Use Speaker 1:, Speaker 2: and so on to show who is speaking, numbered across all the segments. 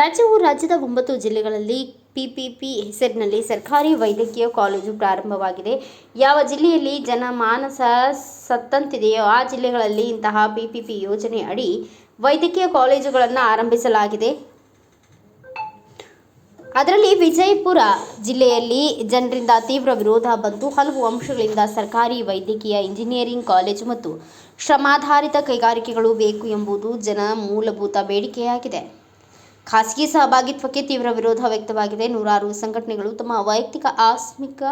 Speaker 1: ರಾಜ್ಯವು ರಾಜ್ಯದ ಒಂಬತ್ತು ಜಿಲ್ಲೆಗಳಲ್ಲಿ ಪಿಪಿಪಿ ಹೆಸರಿನಲ್ಲಿ ಸರ್ಕಾರಿ ವೈದ್ಯಕೀಯ ಕಾಲೇಜು ಪ್ರಾರಂಭವಾಗಿದೆ. ಯಾವ ಜಿಲ್ಲೆಯಲ್ಲಿ ಜನಮಾನಸ ಸತ್ತಂತಿದೆಯೋ ಆ ಜಿಲ್ಲೆಗಳಲ್ಲಿ ಇಂತಹ ಪಿಪಿಪಿ ಯೋಜನೆ ಅಡಿ ವೈದ್ಯಕೀಯ ಕಾಲೇಜುಗಳನ್ನು ಆರಂಭಿಸಲಾಗಿದೆ. ಅದರಲ್ಲಿ ವಿಜಯಪುರ ಜಿಲ್ಲೆಯಲ್ಲಿ ಜನರಿಂದ ತೀವ್ರ ವಿರೋಧ ಬಂದು ಹಲವು ಅಂಶಗಳಿಂದ ಸರ್ಕಾರಿ ವೈದ್ಯಕೀಯ ಇಂಜಿನಿಯರಿಂಗ್ ಕಾಲೇಜು ಮತ್ತು ಶ್ರಮಾಧಾರಿತ ಕೈಗಾರಿಕೆಗಳು ಬೇಕು ಎಂಬುದು ಜನ ಮೂಲಭೂತ ಬೇಡಿಕೆಯಾಗಿದೆ. ಖಾಸಗಿ ಸಹಭಾಗಿತ್ವಕ್ಕೆ ತೀವ್ರ ವಿರೋಧ ವ್ಯಕ್ತವಾಗಿದೆ. ನೂರಾರು ಸಂಘಟನೆಗಳು ತಮ್ಮ ವೈಯಕ್ತಿಕ ಆಸ್ಮಿಕ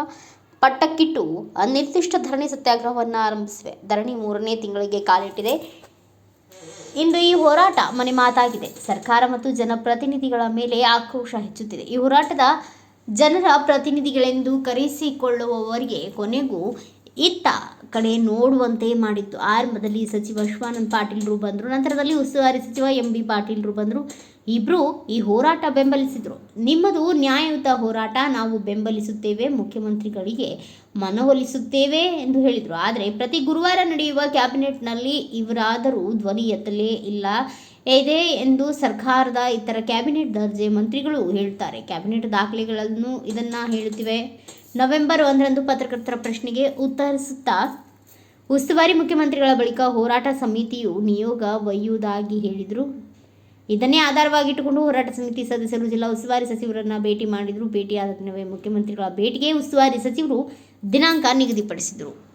Speaker 1: ಪಟ್ಟಕ್ಕಿಟ್ಟು ಅನಿರ್ದಿಷ್ಟ ಧರಣಿ ಸತ್ಯಾಗ್ರಹವನ್ನು ಆರಂಭಿಸಿವೆ. ಧರಣಿ ಮೂರನೇ ತಿಂಗಳಿಗೆ ಕಾಲಿಟ್ಟಿದೆ. ಇಂದು ಈ ಹೋರಾಟ ಮನೆ ಮಾತಾಗಿದೆ. ಸರ್ಕಾರ ಮತ್ತು ಜನಪ್ರತಿನಿಧಿಗಳ ಮೇಲೆ ಆಕ್ರೋಶ ಹೆಚ್ಚುತ್ತಿದೆ. ಈ ಹೋರಾಟದ ಜನರ ಪ್ರತಿನಿಧಿಗಳೆಂದು ಕರೆಸಿಕೊಳ್ಳುವವರಿಗೆ ಕೊನೆಗೂ ಇತ್ತ ಕಡೆ ನೋಡುವಂತೆ ಮಾಡಿತ್ತು. ಆರಂಭದಲ್ಲಿ ಸಚಿವ ಶಿವಾನಂದ ಪಾಟೀಲ್ರು ಬಂದರು, ನಂತರದಲ್ಲಿ ಉಸ್ತುವಾರಿ ಸಚಿವ ಎಂ ಬಿ ಪಾಟೀಲ್ರು ಬಂದರು. ಇಬ್ಬರು ಈ ಹೋರಾಟ ಬೆಂಬಲಿಸಿದರು. ನಿಮ್ಮದು ನ್ಯಾಯಯುತ ಹೋರಾಟ, ನಾವು ಬೆಂಬಲಿಸುತ್ತೇವೆ, ಮುಖ್ಯಮಂತ್ರಿಗಳಿಗೆ ಮನವೊಲಿಸುತ್ತೇವೆ ಎಂದು ಹೇಳಿದರು. ಆದರೆ ಪ್ರತಿ ಗುರುವಾರ ನಡೆಯುವ ಕ್ಯಾಬಿನೆಟ್ನಲ್ಲಿ ಇವರಾದರೂ ಧ್ವನಿ ಎತ್ತಲೇ ಇಲ್ಲ ಇದೆ ಎಂದು ಸರ್ಕಾರದ ಇತರ ಕ್ಯಾಬಿನೆಟ್ ದರ್ಜೆ ಮಂತ್ರಿಗಳು ಹೇಳ್ತಾರೆ. ಕ್ಯಾಬಿನೆಟ್ ದಾಖಲೆಗಳನ್ನು ಇದನ್ನು ಹೇಳುತ್ತಿವೆ. ನವೆಂಬರ್ ಒಂದರಂದು ಪತ್ರಕರ್ತರ ಪ್ರಶ್ನೆಗೆ ಉತ್ತರಿಸುತ್ತಾ, ಉಸ್ತುವಾರಿ ಮುಖ್ಯಮಂತ್ರಿಗಳ ಬಳಿಕ ಹೋರಾಟ ಸಮಿತಿಯು ನಿಯೋಗ ಒಯ್ಯುವುದಾಗಿ ಹೇಳಿದರು. ಇದನ್ನೇ ಆಧಾರವಾಗಿಟ್ಟುಕೊಂಡು ಹೋರಾಟ ಸಮಿತಿ ಸದಸ್ಯರು ಜಿಲ್ಲಾ ಉಸ್ತುವಾರಿ ಸಚಿವರನ್ನು ಭೇಟಿ ಮಾಡಿದರು. ಭೇಟಿಯಾದ ದಿನವೇ ಮುಖ್ಯಮಂತ್ರಿಗಳ ಭೇಟಿಗೆ ಉಸ್ತುವಾರಿ ಸಚಿವರು ದಿನಾಂಕ ನಿಗದಿಪಡಿಸಿದರು.